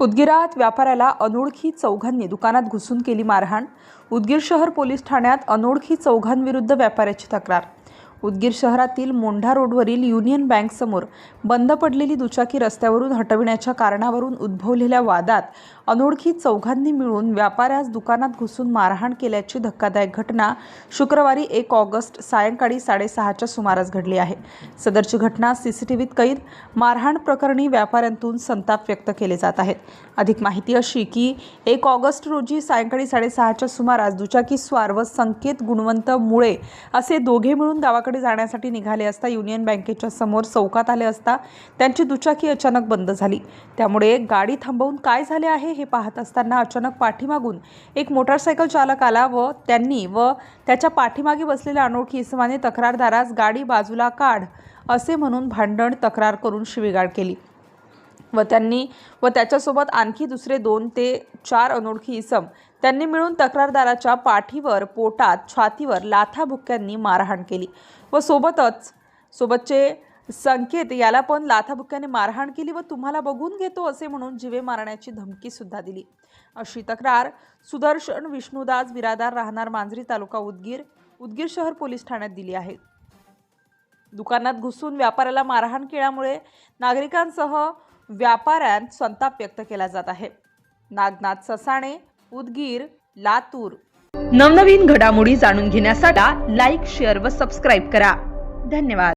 उदगीरात व्यापाऱ्याला अनोळखी चौघांनी दुकानात घुसून केली मारहाण. उदगीर शहर पोलीस ठाण्यात अनोळखी चौघांविरुद्ध व्यापाऱ्याची तक्रार. उदगीर शहरातील मोंढा रोडवरील युनियन बँकसमोर बंद पडलेली दुचाकी रस्त्यावरून हटविण्याच्या कारणावरून उद्भवलेल्या वादात अनोळखी चौघांनी मिळून व्यापाऱ्यास दुकानात घुसून मारहाण केल्याची धक्कादायक घटना शुक्रवारी एक ऑगस्ट सायंकाळी साडेसहाच्या सुमारास घडली आहे. सदरची घटना सीसीटीव्हीत कैद मारहाण प्रकरणी व्यापाऱ्यांतून संताप व्यक्त केले जात आहेत. अधिक माहिती अशी की एक ऑगस्ट रोजी सायंकाळी साडेसहाच्या सुमारास दुचाकी स्वार व संकेत गुणवंत मुळे असे दोघे मिळून गावाकडे जाण्यासाठी निघाले असता युनियन बँकेच्या समोर चौकात आले असता त्यांची दुचाकी अचानक बंद झाली. त्यामुळे गाडी थांबवून काय झाले आहे हे पाहत असताना अचानक पाठीमागून एक मोटारसायकल चालक आला व त्यांनी व त्याच्या पाठीमागे बसलेल्या अनोळखी इसमाने तक्रारदारास गाडी बाजूला काढ असे म्हणून भांडण तक्रार करून शिवीगाळ केली. व त्यांनी व त्याच्यासोबत आणखी दुसरे दोन ते चार अनोळखी इसम त्यांनी मिळून तक्रारदाराच्या पाठीवर पोटात छातीवर लाथाबुक्क्यांनी मारहाण केली. व सोबतच सोबतचे संकेत याला पण लाथाबुक्क्याने मारहाण केली व तुम्हाला बघून घेतो असे म्हणून जिवे मारण्याची धमकीसुद्धा दिली. अशी तक्रार सुदर्शन विष्णुदास बिरादार राहणार मांजरी तालुका उदगीर उदगीर शहर पोलीस ठाण्यात दिली आहे. दुकानात घुसून व्यापाऱ्याला मारहाण केल्यामुळे नागरिकांसह व्यापाऱ्यांत संताप व्यक्त केला जात आहे. नागनाथ ससाणे उदगीर लातूर. नवनवीन घडामोडी जाणून घेण्यासाठी लाईक शेअर व सबस्क्राईब करा. धन्यवाद.